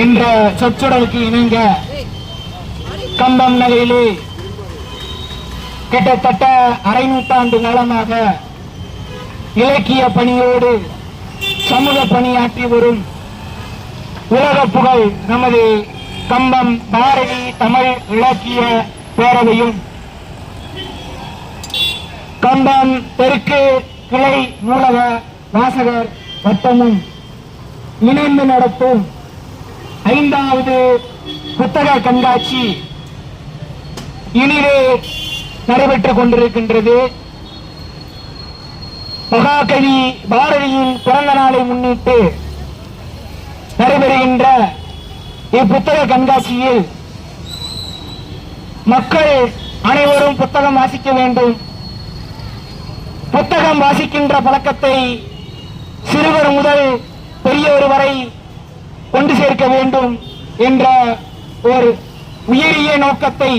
என்ற சொற்றொடருக்கு இணங்க கம்பம் நகரிலே கிட்டத்தட்ட அரை நூற்றாண்டு காலமாக இலக்கிய பணியோடு சமூக பணியாற்றி வரும் உலக புகழ் நமது கம்பம் பாரதி தமிழ் இலக்கிய பேரவையும். கம்பம் தெற்கு கிளை நூலக வாசகர் வட்டமும். இணைந்து நடத்தும் ஐந்தாவது புத்தக கண்காட்சி இனிதே நடைபெற்றுக் கொண்டிருக்கின்றது. மகாகவி பாரதியின் பிறந்த நாளை முன்னிட்டு நடைபெறுகின்ற இப்புத்தக கண்காட்சியில் மக்கள் அனைவரும் புத்தகம் வாசிக்க வேண்டும். புத்தகம் வாசிக்கின்ற பழக்கத்தை சிறுவர் முதல் பெரியவர் வரை கொண்டு சேர்க்க வேண்டும் என்ற ஒரு உயரிய நோக்கத்தை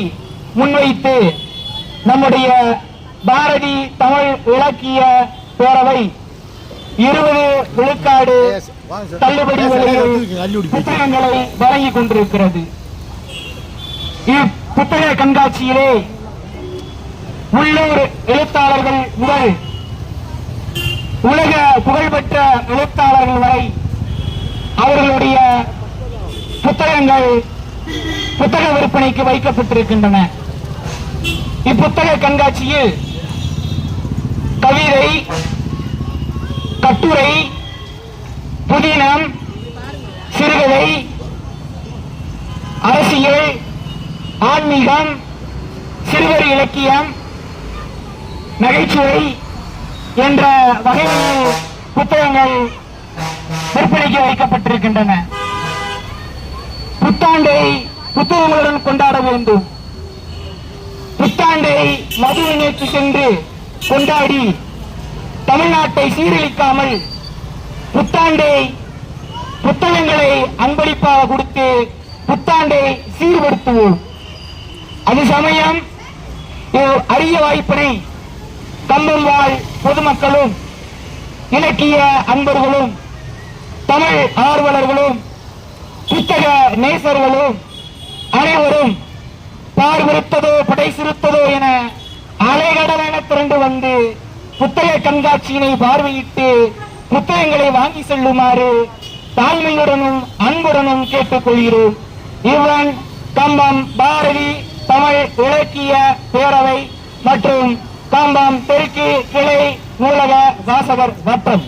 முன்வைத்து நம்முடைய பாரதி தமிழ் இலக்கிய பேரவை இருபது விழுக்காடு தள்ளுபடி புத்தகங்களை வழங்கிக் கொண்டிருக்கிறது. இப்புத்தக கண்காட்சியிலே உள்ளூர் எழுத்தாளர்கள் முதல் உலக புகழ்பெற்ற எழுத்தாளர்கள் வரை அவர்களுடைய புத்தகங்கள் புத்தக விற்பனைக்கு வைக்கப்பட்டிருக்கின்றன. இப்புத்தக கண்காட்சியில் கவிதை கட்டுரை புதினம் சிறுகதை அரசியல் ஆன்மீகம் சிறுவர் இலக்கியம் நகைச்சுவை என்ற வகையில் புத்தகங்கள் விற்பனைக்கு வைக்கப்பட்டிருக்கின்றன. புத்தாண்டை புத்தகங்களுடன் கொண்டாட வேண்டும். புத்தாண்டை மதுவினைக்கு சென்று கொண்டாடி தமிழ்நாட்டை சீரழிக்காமல் புத்தாண்டை புத்தகங்களை அன்பளிப்பாக கொடுத்து புத்தாண்டை சீர்படுத்துவோம். அது சமயம் அரிய வாய்ப்பினை கம்பம் வாழ் பொதுமக்களும் இலக்கிய அன்பர்களும் தமிழ் ஆர்வலர்களும் புத்தக நேசர்களும் அனைவரும் பார்விருத்ததோ படை சிறுத்ததோ என அலைகடலென திரண்டு வந்து புத்தக கண்காட்சியினை பார்வையிட்டு புத்தகங்களை வாங்கி செல்லுமாறு தாழ்மையுடனும் அன்புடனும் கேட்டுக்கொள்கிறோம். இவன் கம்பம் பாரதி தமிழ் இலக்கிய பேரவை மற்றும் பாம்பாம் பெருக்கி கிளை நூலக வாசவர் வட்டம்.